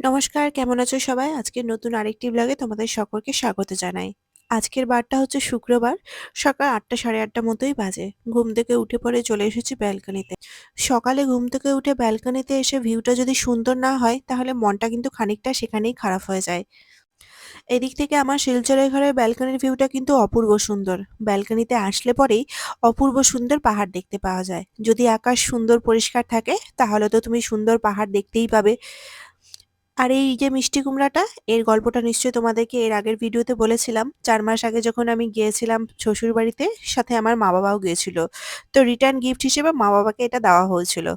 নমস্কার, কেমন আছো সবাই? আজকের নতুন আরেকটি ব্লগে তোমাদের সকলকে স্বাগত জানাই। আজকের বারটা হচ্ছে শুক্রবার, সকাল ৮টা ৮:৩০ মতোই বাজে। ঘুম থেকে উঠে পড়ে চলে এসেছি ব্যালকনিতে। সকালে ঘুম থেকে উঠে ব্যালকনিতে এসে ভিউটা যদি সুন্দর না হয়, তাহলে মনটা কিন্তু খানিকটা সেখানেই খারাপ হয়ে যায়। এদিক থেকে আমার শিলচরের ঘরের ব্যালকনির ভিউটা কিন্তু অপূর্ব সুন্দর। ব্যালকনিতে আসলে পরেই অপূর্ব সুন্দর পাহাড় দেখতে পাওয়া যায়। যদি আকাশ সুন্দর পরিষ্কার থাকে, তাহলে তো তুমি সুন্দর পাহাড় দেখতেই পাবে। আর এই যে মিষ্টি কুমড়াটা এর গল্পটা নিশ্চয়ই তোমাদেরকে এর আগের ভিডিওতে বলেছিলাম। চার মাস আগে যখন আমি গিয়েছিলাম শ্বশুরবাড়িতে, সাথে আমার মা-বাবাও গিয়েছিল। তো রিটার্ন গিফট হিসেবে মা-বাবাকে এটা দেওয়া হয়েছিল।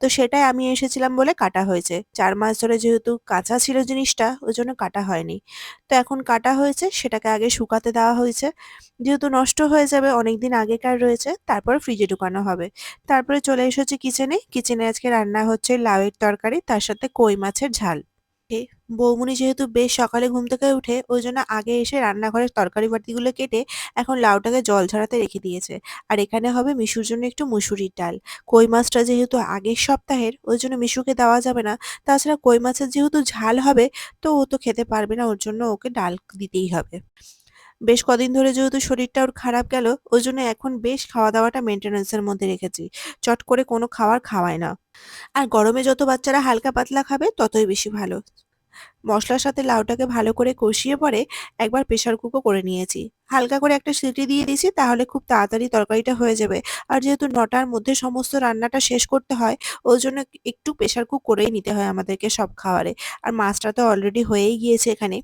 তো সেটাই আমি এসেছিলাম বলে কাটা হয়েছে। চার মাস ধরে যেহেতু কাঁচা ছিল জিনিসটা, ওই জন্য কাটা হয়নি। তো এখন কাটা হয়েছে, সেটাকে আগে শুকাতে দেওয়া হয়েছে। যেহেতু নষ্ট হয়ে যাবে অনেকদিন আগেকার রয়েছে, তারপর ফ্রিজে ঢুকানো হবে। তারপরে চলে এসেছি কিচেনে। কিচেনে আজকে রান্না হচ্ছে লাউয়ের তরকারি, তার সাথে কই মাছের ঝাল। এ বৌমনি যেহেতু বেশ সকালে ঘুম থেকে উঠে, ওই জন্য আগে এসে রান্নাঘরের তরকারি বাটিগুলো কেটে এখন লাউটাকে জল ঝরাতে রেখে দিয়েছে। আর এখানে হবে মিশুর জন্য একটু মুসুরির ডাল। কই মাছটা যেহেতু আগের সপ্তাহের, ওই জন্য মিশুকে দেওয়া যাবে না। তাছাড়া কই মাছের যেহেতু ঝাল হবে, তো ও তো খেতে পারবে না, ওর জন্য ওকে ডাল দিতেই হবে। বেশ কদিন ধরে যেহেতু শরীরটা ওর খারাপ গেল, ওই জন্য এখন বেশ খাওয়া দাওয়াটা মেনটেন্যান্সের মধ্যে রেখেছি। চট করে কোনো খাবার খাওয়ায় না। আর গরমে যত বাচ্চারা হালকা পাতলা খাবে, ততই বেশি ভালো। মশলার সাথে লাউটাকে ভালো করে কষিয়ে পরে একবার প্রেসার কুকও করে নিয়েছি। হালকা করে একটা সিটি দিয়ে দিয়েছি, তাহলে খুব তাড়াতাড়ি তরকারিটা হয়ে যাবে। আর যেহেতু নটার মধ্যে সমস্ত রান্নাটা শেষ করতে হয়, ওই জন্য একটু প্রেসার কুক করেই নিতে হয় আমাদেরকে সব খাবারে আর মাছটা তো অলরেডি হয়েই গিয়েছে এখানে।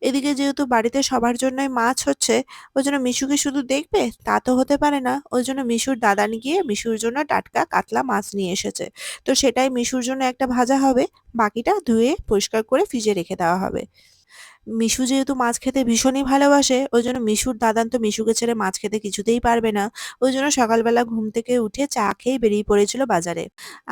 এদিকে যেহেতু বাড়িতে সবার জন্যই মাছ হচ্ছে, ওই জন্য মিশুকে শুধু দেখবে? তা তো হতে পারে না। ওই জন্য মিশুর দাদান গিয়ে মিশুর জন্য টাটকা কাতলা মাছ নিয়ে এসেছে। তো সেটাই মিশুর জন্য একটা ভাজা হবে। বাকিটা ধুয়ে পরিষ্কার করে ফ্রিজে রেখে দেওয়া হবে। মিশু যেহেতু মাছ খেতে ভীষণই ভালোবাসে, ওই জন্য মিশুর দাদান তো মিশুকে ছেড়ে মাছ খেতে কিছুতেই পারবে না। ওই জন্য সকালবেলা ঘুম থেকে উঠে চা খেয়ে বেরিয়ে পড়েছিল বাজারে।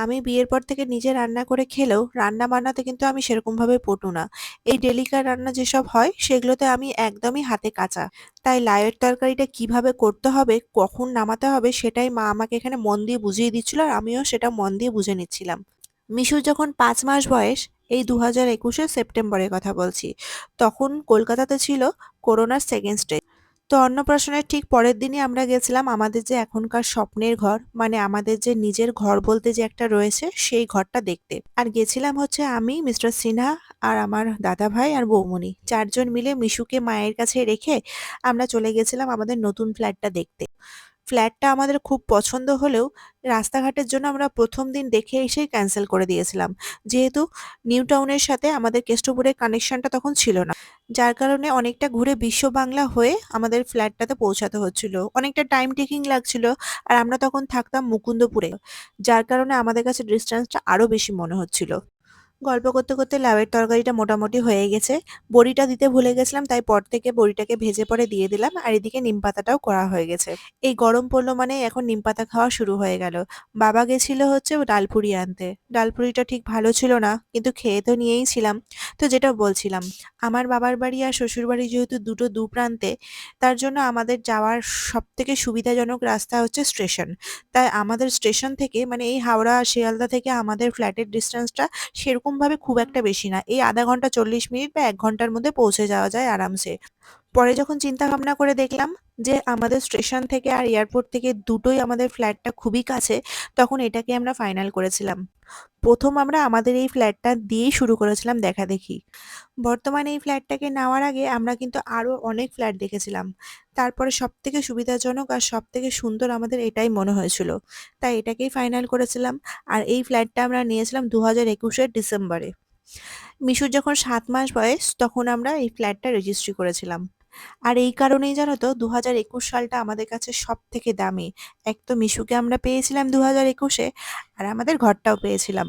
আমি বিয়ের পর থেকে নিজে রান্না করে খেলেও রান্না বান্নাতে কিন্তু আমি সেরকমভাবে পটু না। এই ডেলিকার রান্না যেসব হয়, সেগুলোতে আমি একদমই হাতে কাঁচা। তাই লায়ের তরকারিটা কীভাবে করতে হবে, কখন নামাতে হবে, সেটাই মা আমাকে এখানে মন দিয়ে বুঝিয়ে দিচ্ছিল আর আমিও সেটা মন দিয়ে বুঝে নিচ্ছিলাম। মিশুর যখন পাঁচ মাস বয়স এই দু হাজার একুশে সেপ্টেম্বরের কথা বলছি। তখন কলকাতাতে ছিল করোনার সেকেন্ড স্টেজ তো অন্নপ্রাশনের ঠিক পরের দিনই আমরা গেছিলাম আমাদের যে এখনকার স্বপ্নের ঘর মানে আমাদের যে নিজের ঘর বলতে যে একটা রয়েছে, সেই ঘরটা দেখতে। আর গেছিলাম হচ্ছে আমি, মিস্টার সিনহা আর আমার দাদা ভাই আর বৌমনি। চারজন মিলে মিশুকে মায়ের কাছে রেখে আমরা চলে গেছিলাম আমাদের নতুন ফ্ল্যাটটা দেখতে। ফ্ল্যাটটা আমাদের খুব পছন্দ হলেও রাস্তাঘাটের জন্য আমরা প্রথম দিন দেখে এসেই ক্যান্সেল করে দিয়েছিলাম। যেহেতু নিউ টাউনের সাথে আমাদের কেষ্টপুরের কানেকশনটা তখন ছিল না। যার কারণে অনেকটা ঘুরে বিশ্ব বাংলা হয়ে আমাদের ফ্ল্যাটটাতে পৌঁছাতে হচ্ছিল। অনেকটা টাইম টেকিং লাগছিল আর আমরা তখন থাকতাম মুকুন্দপুরে, যার কারণে আমাদের কাছে ডিস্টেন্সটা আরও বেশি মনে হচ্ছিল। গল্প করতে করতে লাউয়ের তরকারিটা মোটামুটি হয়ে গেছে। বড়িটা দিতে ভুলে গেছিলাম, তাই পর থেকে বড়িটাকে ভেজে পরে দিয়ে দিলাম আর এদিকে নিম পাতাটাও করা হয়ে গেছে। এই গরম পড়ল মানে এখন নিম পাতা খাওয়া শুরু হয়ে গেল। বাবা গেছিল হচ্ছে ডালপুরি আনতে। ডালপুরিটা ঠিক ভালো ছিল না, কিন্তু খেয়ে তো নিয়েই ছিলাম। তো যেটা বলছিলাম, আমার বাবার বাড়ি আর শ্বশুর বাড়ি যেহেতু দুটো দু প্রান্তে তার জন্য আমাদের যাওয়ার সব থেকে সুবিধাজনক রাস্তা হচ্ছে স্টেশন। তাই আমাদের স্টেশন থেকে মানে এই হাওড়া, শিয়ালদা থেকে আমাদের ফ্ল্যাটের ডিস্টেন্সটা সেরকমভাবে খুব একটা বেশি না। এই আধা ঘণ্টা চল্লিশ মিনিট বা এক ঘণ্টার মধ্যে পৌঁছে যাওয়া যায় আরামসে। পরে যখন চিন্তা ভাবনা করে দেখলাম যে আমাদের স্টেশন থেকে আর এয়ারপোর্ট থেকে দুটোই আমাদের ফ্ল্যাটটা খুবই কাছে, তখন এটাকে আমরা ফাইনাল করেছিলাম। প্রথম আমরা আমাদের এই ফ্ল্যাটটা দিয়েই শুরু করেছিলাম দেখাদেখি বর্তমানে এই ফ্ল্যাটটাকে নেওয়ার আগে আমরা কিন্তু আরও অনেক ফ্ল্যাট দেখেছিলাম। তারপরে সব থেকে সুবিধাজনক আর সব থেকে সুন্দর আমাদের এটাই মনে হয়েছিল। তাই এটাকেই ফাইনাল করেছিলাম আর এই ফ্ল্যাটটা আমরা নিয়েছিলাম দু হাজার একুশের ডিসেম্বরে। মিশুর যখন সাত মাস বয়স, তখন আমরা এই ফ্ল্যাটটা রেজিস্ট্রি করেছিলাম। আর এই কারণেই জানো তো দু হাজার একুশ সালটা আমাদের কাছে সব থেকে দামি। এক তো মিশুকে আমরা পেয়েছিলাম দু হাজার একুশে আর আমাদের ঘরটাও পেয়েছিলাম।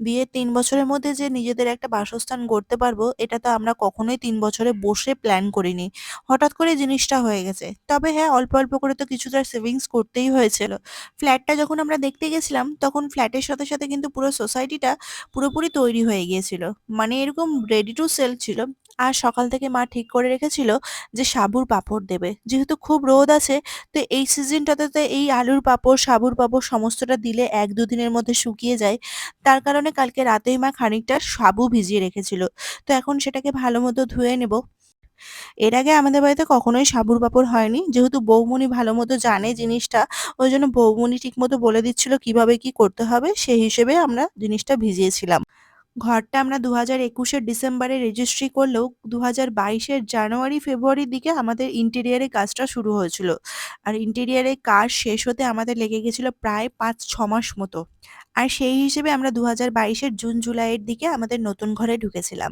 বিয়ের তিন বছরের মধ্যে যে নিজেদের একটা বাসস্থান গড়তে পারব, এটা তো আমরা কখনোই তিন বছরে বসে প্ল্যান করিনি। হঠাৎ করে জিনিসটা হয়ে গেছে। তবে হ্যাঁ অল্প অল্প করে তো কিছুটা সেভিংস করতেই হয়েছিল। ফ্ল্যাটটা যখন আমরা দেখতে গেছিলাম, তখন ফ্ল্যাটের সাথে সাথে কিন্তু পুরো সোসাইটিটা পুরোপুরি তৈরি হয়ে গিয়েছিল। মানে এরকম রেডি টু সেল ছিল। আর সকাল থেকে মা ঠিক করে রেখেছিল যে সাবুর পাঁপড় দেবে। যেহেতু খুব রোদ আছে, তো এই সিজনটাতে তো এই আলুর পাঁপড়, সাবুর পাঁপড় সমস্তটা দিলে এক দুদিনের মধ্যে শুকিয়ে যায়। তার কারণে কালকে রাতেই মা খানিকটা সাবু ভিজিয়ে রেখেছিল। তো এখন সেটাকে ভালো মতো ধুয়ে নেব। এর আগে আমাদের বাড়িতে কখনোই সাবুর পাপড় হয়নি। যেহেতু বৌমনি ভালো মতো জানে জিনিসটা, ওই জন্য বৌমনি ঠিক মতো বলে দিচ্ছিল কীভাবে কি করতে হবে, সেই হিসেবে আমরা জিনিসটা ভিজিয়েছিলাম। ঘরটা আমরা দু হাজার একুশের ডিসেম্বরে রেজিস্ট্রি করলেও দু হাজার বাইশের জানুয়ারি, ফেব্রুয়ারির দিকে আমাদের ইন্টেরিয়ারের কাজটা শুরু হয়েছিল। আর ইন্টেরিয়ারের কাজ শেষ হতে আমাদের লেগে গেছিল প্রায় পাঁচ, ছ মাস মতো। আর সেই হিসেবে আমরা দু হাজার বাইশের জুন, জুলাইয়ের দিকে আমাদের নতুন ঘরে ঢুকেছিলাম।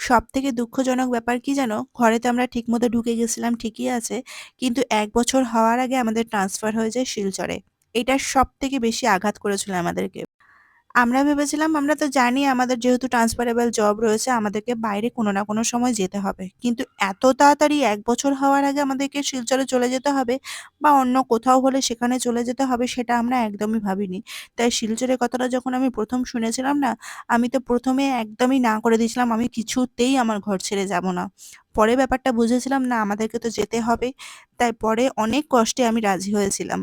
সব থেকে দুঃখজনক ব্যাপার কি জানো? ঘরে তো আমরা ঠিকমতো ঢুকে গেছিলাম, ঠিকই আছে, কিন্তু এক বছর হওয়ার আগে আমাদের ট্রান্সফার হয়ে যায় শিলচরে। এটা সব থেকে বেশি আঘাত করেছিল আমাদেরকে। আমরা ভেবেছিলাম, আমরা তো জানি আমাদের যেহেতু ট্রান্সফারেবল জব রয়েছে, আমাদেরকে বাইরে কোনো না কোনো সময় যেতে হবে। কিন্তু এত তাড়াতাড়ি এক বছর হওয়ার আগে আমাদেরকে শিলচরে চলে যেতে হবে বা অন্য কোথাও হলে সেখানে চলে যেতে হবে সেটা আমরা একদমই ভাবিনি। তাই শিলচরের কথাটা যখন আমি প্রথম শুনেছিলাম না, আমি তো প্রথমে একদমই না করে দিয়েছিলাম, আমি কিছুতেই আমার ঘর ছেড়ে যাব না। পরে ব্যাপারটা বুঝেছিলাম, না, আমাদেরকে তো যেতে হবে। তাই পরে অনেক কষ্টে আমি রাজি হয়েছিলাম।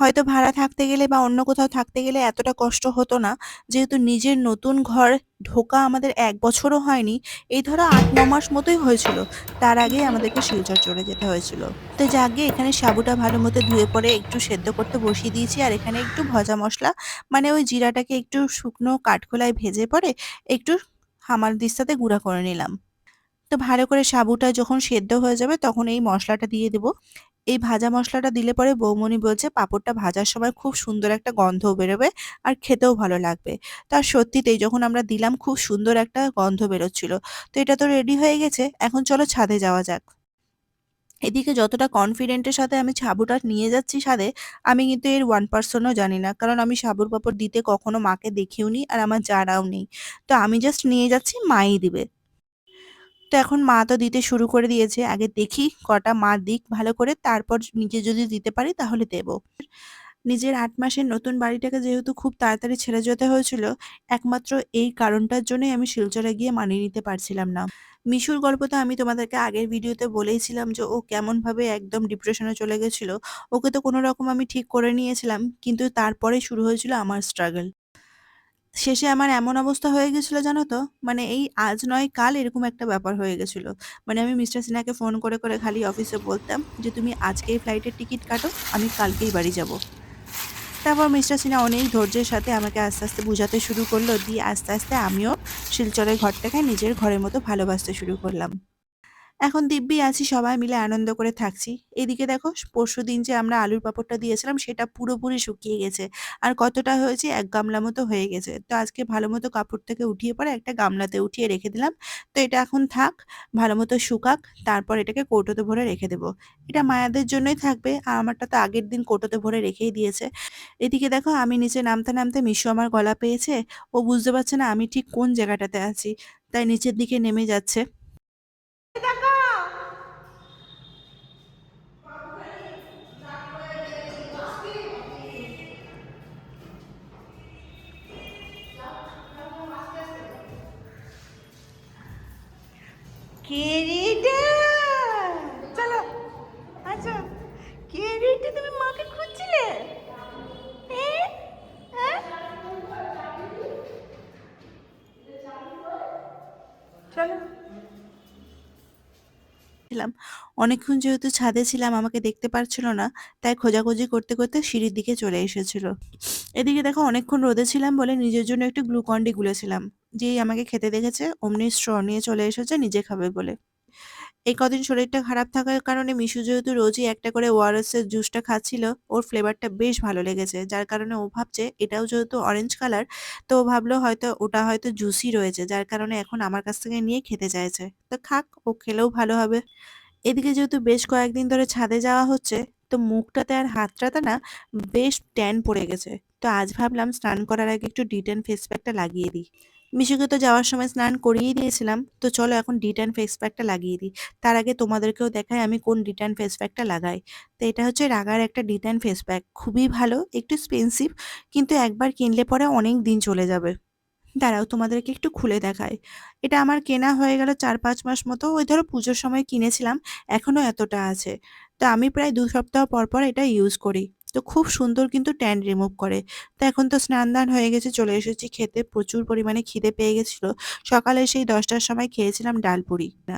হয়তো ভাড়া থাকতে গেলে বা অন্য কোথাও থাকতে গেলে এতটা কষ্ট হতো না। যেহেতু নিজের নতুন ঘর ঢোকা আমাদের এক বছরও হয়নি, এই ধরো আট, ন মাস মতোই হয়েছিল। তার আগেই আমাদেরকে শিলচর চলে যেতে হয়েছিল। তো যাকে এখানে সাবুটা ভালো মতো ধুয়ে পরে একটু সেদ্ধ করতে বসিয়ে দিয়েছি আর এখানে একটু ভজা মশলা মানে ওই জিরাটাকে একটু শুকনো কাঠখোলায় ভেজে পরে একটু হামাল দিস্তাতে গুঁড়া করে নিলাম। তো ভালো করে সাবুটা যখন সেদ্ধ হয়ে যাবে তখন এই মশলাটা দিয়ে দেবো। এই ভাজা মশলাটা দিলে পরে বৌমনি বলছে, পাঁপড়টা ভাজার সময় খুব সুন্দর একটা গন্ধ বেরোবে আর খেতেও ভালো লাগবে। তার সত্যিতেই যখন আমরা দিলাম, খুব সুন্দর একটা গন্ধ বেরোচ্ছিল। তো এটা তো রেডি হয়ে গেছে, এখন চলো ছাদে যাওয়া যাক। এদিকে যতটা কনফিডেন্টের সাথে আমি সাবুটা নিয়ে যাচ্ছি ছাদে, আমি কিন্তু এর ওয়ান পার্সনও জানি না, কারণ আমি সাবুর পাপড় দিতে কখনো মাকে দেখিও নি আর আমার জানাও নেই। তো আমি জাস্ট নিয়ে যাচ্ছি, মাই দিবে। তো এখন মা তো দিতে শুরু করে দিয়েছে। আগে দেখি কটা মা দিক ভালো করে, তারপর নিজে যদি দিতে পারি তাহলে দেব। নিজের আট মাসের নতুন বাড়িটাকে যেহেতু খুব তাড়াতাড়ি ছেড়ে যেতে হয়েছিল, একমাত্র এই কারণটার জন্যই আমি শিলচরে গিয়ে মানিয়ে নিতে পারছিলাম না। মিশুর গল্প তো আমি তোমাদেরকে আগের ভিডিওতে বলেইছিলাম যে ও কেমনভাবে একদম ডিপ্রেশনে চলে গেছিল। ওকে তো কোনো রকম আমি ঠিক করে নিয়েছিলাম, কিন্তু তারপরে শুরু হয়েছিল আমার স্ট্রাগল শেষে আমার এমন অবস্থা হয়ে গেছিল জানো তো? মানে এই আজ নয়, কাল এরকম একটা ব্যাপার হয়ে গেছিল। মানে আমি মিস্টার সিনহাকে ফোন করে করে খালি অফিসে বলতাম যে, তুমি আজকেই ফ্লাইটের টিকিট কাটো, আমি কালকেই বাড়ি যাব। তারপর মিস্টার সিনহা অনেক ধৈর্যের সাথে আমাকে আস্তে আস্তে বোঝাতে শুরু করল। দিয়ে আস্তে আস্তে আমিও শিলচরের ঘরটাকে নিজের ঘরের মতো ভালোবাসতে শুরু করলাম। এখন দিব্যি আছি, সবাই মিলে আনন্দ করে থাকছি। এদিকে দেখো পরশু দিন যে আমরা আলুর পাঁপড়টা দিয়েছিলাম, সেটা পুরোপুরি শুকিয়ে গেছে। আর কতটা হয়েছে, এক গামলা মতো হয়ে গেছে। তো আজকে ভালো মতো কাপড় থেকে উঠিয়ে পরে একটা গামলাতে উঠিয়ে রেখে দিলাম। তো এটা এখন থাক, ভালো মতো শুকাক, তারপর এটাকে কৌটোতে ভরে রেখে দেবো। এটা মায়াদের জন্যই থাকবে, আর আমারটা তো আগের দিন কৌটোতে ভরে রেখেই দিয়েছে। এদিকে দেখো, আমি নিচে নামতে নামতে মিশু আমার গলা পেয়েছে। ও বুঝতে পারছে না আমি ঠিক কোন জায়গাটাতে আছি, তাই নিচের দিকে নেমে যাচ্ছে। ছিলাম। অনেকক্ষণ যেহেতু ছাদে ছিলাম, আমাকে দেখতে পারছিল না, তাই খোঁজাখুঁজি করতে করতে সিঁড়ির দিকে চলে এসেছিল। এদিকে দেখো, অনেকক্ষণ রোদে ছিলাম বলে নিজের জন্য একটু গ্লুকন্ডি গুলেছিলাম, যেই আমাকে খেতে দেখেছে, অমনি স্ট্র নিয়ে চলে এসেছে, নিজে খাবে বলে। এই কদিন শরীরটা খারাপ থাকার কারণে মিশু যেহেতু রোজই একটা করে ওআরএস এর জুসটা খাচ্ছিল, ওর ফ্লেভারটা বেশ ভালো লেগেছে। যার কারণে ও ভাবছে এটাও যেহেতু অরেঞ্জ কালার তো ও ভাবলো হয়তো ওটা হয়তো জুসি রয়েছে, যার কারণে এখন আমার কাছ থেকে নিয়ে খেতে চাইছে। তো খাক, ও খেলেও ভালো হবে। এদিকে যেহেতু বেশ কয়েকদিন ধরে ছাদে যাওয়া হচ্ছে, তো মুখটাতে আর হাতটাতে না বেশ ট্যান পড়ে গেছে। তো আজ ভাবলাম স্নান করার আগে একটু ডিটেন ফেস প্যাকটা লাগিয়ে দিই। মিশুকে তো যাওয়ার সময় স্নান করিয়েই দিয়েছিলাম তো চলো এখন ডিটেন ফেস প্যাকটা লাগিয়ে দিই তার আগে তোমাদেরকেও দেখাই আমি কোন ডিটেন ফেস প্যাকটা লাগাই তো এটা হচ্ছে রাগার একটা ডিটেন ফেস প্যাক খুবই ভালো একটু এক্সপেন্সিভ কিন্তু একবার কিনলে পরে অনেক দিন চলে যাবে দাঁড়াও তোমাদেরকে একটু খুলে দেখায় এটা আমার কেনা হয়ে গেল ৪-৫ মাস মতো। ওই ধরো পুজোর সময় কিনেছিলাম, এখনও এতটা আছে। তো আমি প্রায় দু সপ্তাহ পর, পর এটা ইউজ করি। তো খুব সুন্দর কিন্তু ট্যান রিমুভ করে। তো এখন তো স্নান-দান হয়ে গেছে, চলে এসেছি খেতে। প্রচুর পরিমাণে খিদে পেয়ে গেছিল সকালে সেই দশটার সময় খেয়েছিলাম ডাল পুরি। না,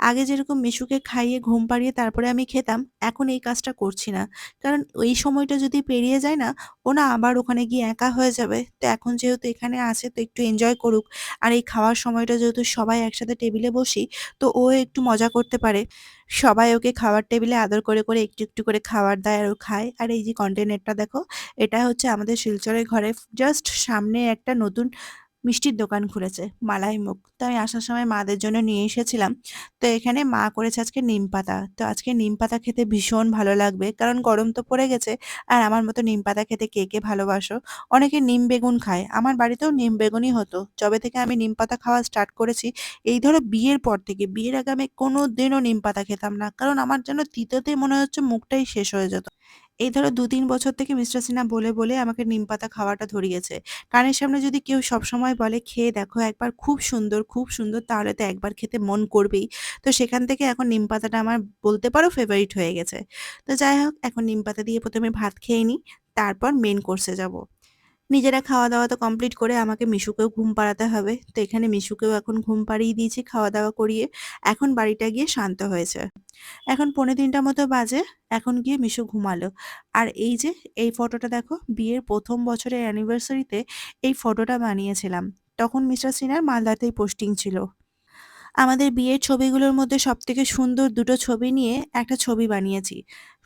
আগে যেরকম মিশুকে খাইয়ে ঘুম পাড়িয়ে তারপরে আমি খেতাম, এখন এই কাজটা করছি না। কারণ ওই সময়টা যদি পেরিয়ে যায় না, ও না আবার ওখানে গিয়ে একা হয়ে যাবে। তো এখন যেহেতু এখানে আছে তো একটু এনজয় করুক। আর এই খাওয়ার সময়টা যেহেতু সবাই একসাথে টেবিলে বসি, তো ও একটু মজা করতে পারে। সবাই ওকে খাওয়ার টেবিলে আদর করে, করে একটু, একটু করে খাবার দেয় আর ও খায়। আর এই যে কন্টেনারটা দেখো, এটা হচ্ছে আমাদের শিলচরের ঘরে জাস্ট সামনে একটা নতুন মিষ্টির দোকান খুলেছে, মালাই মুখ। তো আমি আসার সময় মাদের জন্য নিয়ে এসেছিলাম। তো এখানে মা করেছে আজকে নিমপাতা। তো আজকে নিম পাতা খেতে ভীষণ ভালো লাগবে। কারণ গরম তো পড়ে গেছে। আর আমার মতো নিমপাতা খেতে কে, কে ভালোবাসো? অনেকে নিম বেগুন খায়। আমার বাড়িতেও নিম বেগুনই হতো। যবে থেকে আমি নিমপাতা খাওয়া স্টার্ট করেছি, এই ধরো বিয়ের পর থেকে। বিয়ের আগে আমি কোনোদিনও নিমপাতা খেতাম না। কারণ আমার যেন তিতোতে মনে হচ্ছে মুখটাই শেষ হয়ে যেত। এই ধরো ২-৩ বছর থেকে মিস্টার সিনহা বলে, বলে আমাকে নিম পাতা খাওয়াটা ধরিয়েছে। কানের সামনে যদি কেউ সবসময় বলে, "খেয়ে দেখো একবার খুব সুন্দর, খুব সুন্দর" তাহলে তো একবার খেতে মন করবেই। তো সেখান থেকে এখন নিম পাতাটা আমার বলতে পারো ফেভারিট হয়ে গেছে। তো যাই হোক এখন নিম পাতা দিয়ে প্রথমে ভাত খেয়ে নিই, তারপর মেন কোর্সে যাব। নিজেরা খাওয়া-দাওয়া তো কমপ্লিট করে আমাকে মিশুকেও ঘুম পাড়াতে হবে। তো এখানে মিশুকেও এখন ঘুম পাড়িয়ে দিয়েছি খাওয়া-দাওয়া করিয়ে। এখন বাড়িটা গিয়ে শান্ত হয়েছে। এখন পনেরো ৩টা মতো বাজে। এখন গিয়ে মিশু ঘুমালো। আর এই যে, এই ফটোটা দেখো, বিয়ের প্রথম বছরের অ্যানিভার্সারিতে এই ফটোটা বানিয়েছিলাম। তখন মিস্টার সিনার মালদাতেই পোস্টিং ছিল। আমাদের বিয়ের ছবিগুলোর মধ্যে সবথেকে সুন্দর দুটো ছবি নিয়ে একটা ছবি বানিয়েছি।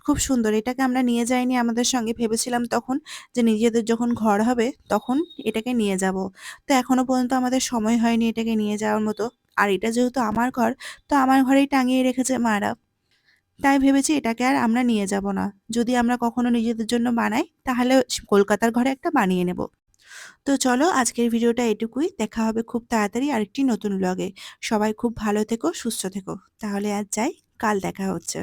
খুব সুন্দর। এটাকে আমরা নিয়ে যাইনি আমাদের সঙ্গে। ভেবেছিলাম তখন যে নিজেদের যখন ঘর হবে তখন এটাকে নিয়ে যাব। তো এখনও পর্যন্ত আমাদের সময় হয়নি এটাকে নিয়ে যাওয়ার মতো। আর এটা যেহেতু আমার ঘর, তো আমার ঘরেই টাঙিয়ে রেখেছে মারা। তাই ভেবেছি এটাকে আর আমরা নিয়ে যাব না। যদি আমরা কখনো নিজেদের জন্য বানাই তাহলে কলকাতার ঘরে একটা বানিয়ে নেব। তো চলো আজকের ভিডিওটা এটুকুই। দেখা হবে খুব তাড়াতাড়ি আরেকটি নতুন ব্লগে। সবাই খুব ভালো থেকো, সুস্থ থেকো। তাহলে আজ যাই, কাল দেখা হচ্ছে।